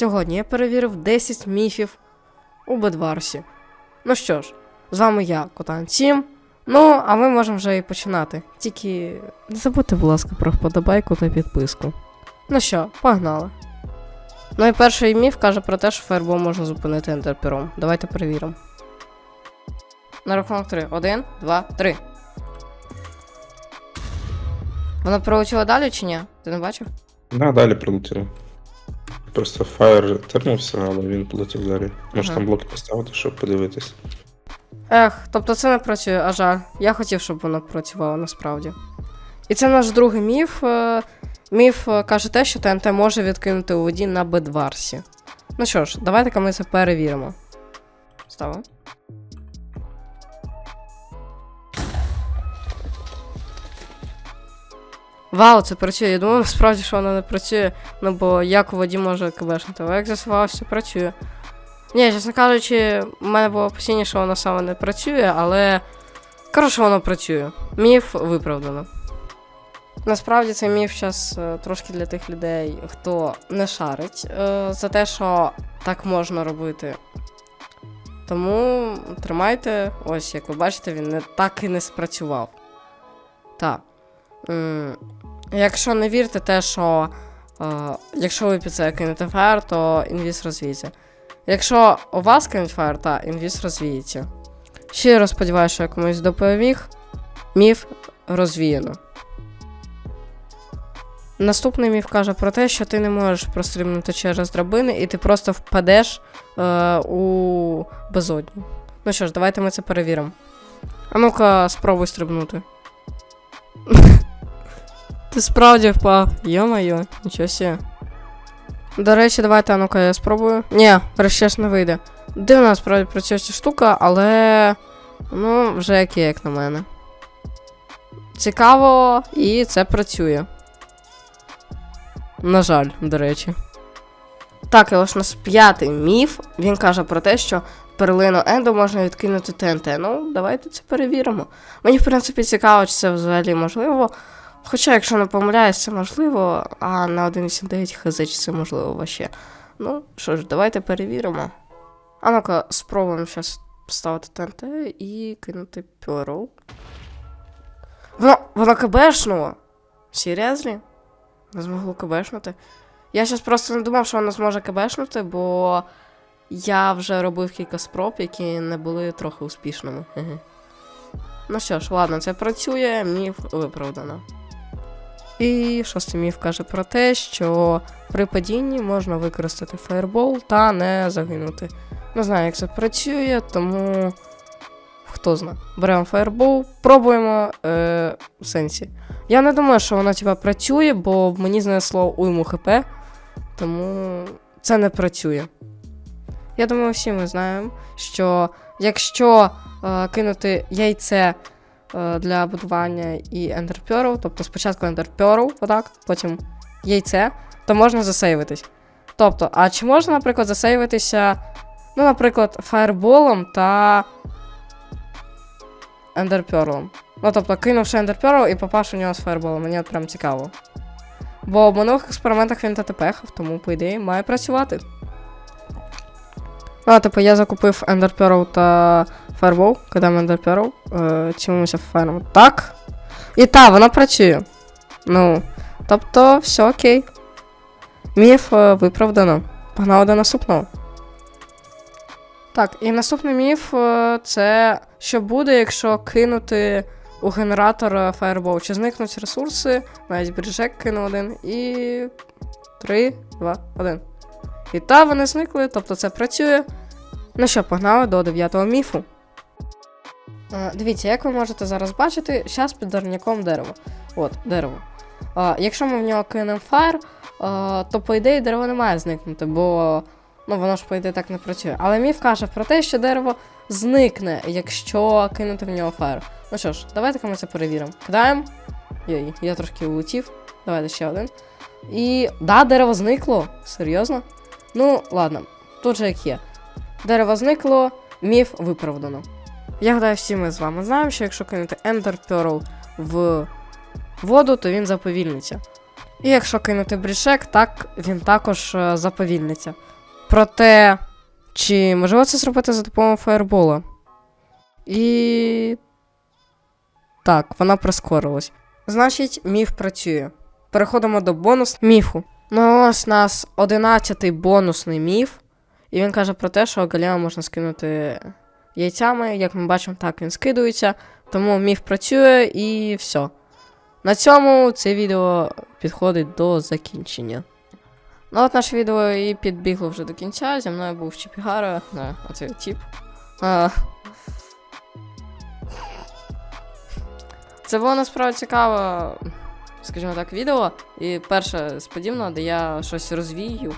Сьогодні я перевірив 10 міфів у Бедварсі. Ну що ж, з вами я, Котан Сім. Ну, а ми можемо вже і починати. Тільки не забудьте, будь ласка, про вподобайку та підписку. Ну що, погнали. Ну і перший міф каже про те, що фаербол можна зупинити ендерпером. Давайте перевіримо. На рахунок 3. Один, два, три. Вона пролетіла далі чи ні? Ти не бачив? Да, далі прилетіло. Просто фаєр тернувся, але він полетів далі. Може Ага. там блоки поставити, щоб подивитись. Ех, тобто це не працює, а жаль. Я хотів, щоб воно працювало насправді. І це наш другий міф. Е, Міф е, каже те, що ТНТ може відкинути у воді на Бедварсі. Ну що ж, давайте-ка ми це перевіримо. Ставимо. Вау, це працює. Я думав, насправді, що воно не працює. Ну бо як у воді може кбшнути, але як з'ясувалося, працює. Ні, чесно кажучи, в мене було опасіння, що воно саме не працює, але. Коротше, воно працює. Міф виправдано. Насправді цей міф зараз трошки для тих людей, хто не шарить е, за те, що так можна робити. Тому тримайте, ось як ви бачите, він не так і не спрацював. Так. Якщо не вірите те, що е, якщо ви під це кинете фаєр, то інвіз розвіється. Якщо у вас кинуть фаєр, та інвіз розвіється. Щиро сподіваюся, що я комусь допоміг. Міф розвіяно. Наступний міф каже про те, що ти не можеш прострибнути через драбини, і ти просто впадеш е, у безодню. Ну що ж, давайте ми це перевіримо. А ну-ка, спробуй стрибнути. Ти справді впав. Йо-моє, нічого сі. До речі, давайте, а ну-ка, я спробую. Ні, ж не вийде. Дивно насправді працює ця штука, але. Ну, вже як є, як на мене. Цікаво, і це працює. На жаль, до речі. Так, і ось у нас п'ятий міф. Він каже про те, що перлину Енду можна відкинути ТНТ. Ну, давайте це перевіримо. Мені, в принципі, цікаво, чи це взагалі можливо. Хоча, якщо не помиляюсь, це можливо, а на 1.8.9 хз це можливо вообще. Ну, що ж, давайте перевіримо. А ну-ка, спробуємо зараз поставити ТНТ і кинути Pearl. Воно, воно КБшнуло. Серйозно? Не змогло КБшнути. Я зараз просто не думав, що воно зможе КБшнути, бо я вже робив кілька спроб, які не були трохи успішними. Ну що ж, ладно, це працює, міф виправдано. І шостий міф каже про те, що при падінні можна використати фаєрбол та не загинути. Не знаю, як це працює, тому хто знає. Беремо фаєрбол, пробуємо е, в сенсі. Я не думаю, що воно типа працює, бо мені знесло уйму ХП, тому це не працює. Я думаю, всі ми знаємо, що якщо е, кинути яйце для будування і Ender тобто спочатку Ender отак, потім яйце, то можна засейвитись. Тобто, а чи можна, наприклад, засейвитися, ну, наприклад, фаерболом та Ender Ну, тобто, кинувши Ender і попавши в нього з фаерболом, мені от прям цікаво. Бо в минулих експериментах він ТТПхав, тому, по ідеї, має працювати. А, типу, я закупив Pearl та Fireball, кидаємо Ender Pearl, е, чимося фаером. Так. І та, вона працює. Ну, тобто, все окей. Міф е, виправдано. Погнали до наступного. Так, і наступний міф е, це що буде, якщо кинути у генератор е, Fireball. Чи зникнуть ресурси, навіть біржек кину один. І. 3, 2, 1. І та вони зникли, тобто це працює. Ну що, погнали до дев'ятого міфу. Е, дивіться, як ви можете зараз бачити, зараз під деревняком дерево. От, дерево. Е, якщо ми в нього кинемо фаєр, е, то по ідеї дерево не має зникнути, бо ну, воно ж по ідеї так не працює. Але міф каже про те, що дерево зникне, якщо кинути в нього фаєр. Ну що ж, давайте ми це перевіримо. Кидаємо. Йой, я трошки улетів. Давайте ще один. І. Да, дерево зникло. Серйозно? Ну, ладно, тут же як є. Дерево зникло, міф виправдано. Я гадаю, всі ми з вами знаємо, що якщо кинути Ender Pearl в воду, то він заповільниться. І якщо кинути брішек, так він також е, заповільниться. Проте, чи можливо це зробити за допомогою фаєрбола? І. Так, вона прискорилась. Значить, міф працює. Переходимо до бонус міфу. Ну, ось у нас 11-й бонусний міф. І він каже про те, що Галіма можна скинути яйцями. Як ми бачимо, так він скидується. Тому міф працює і все. На цьому це відео підходить до закінчення. Ну от наше відео і підбігло вже до кінця. Зі мною був Чіпігара, да, оцей тіп. А... Це було насправді цікаво, скажімо так, відео. І перше сподівано, де я щось розвію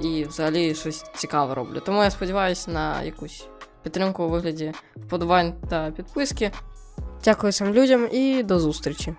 і взагалі щось цікаве роблю. Тому я сподіваюся на якусь підтримку у вигляді вподобань та підписки. Дякую всім людям і до зустрічі.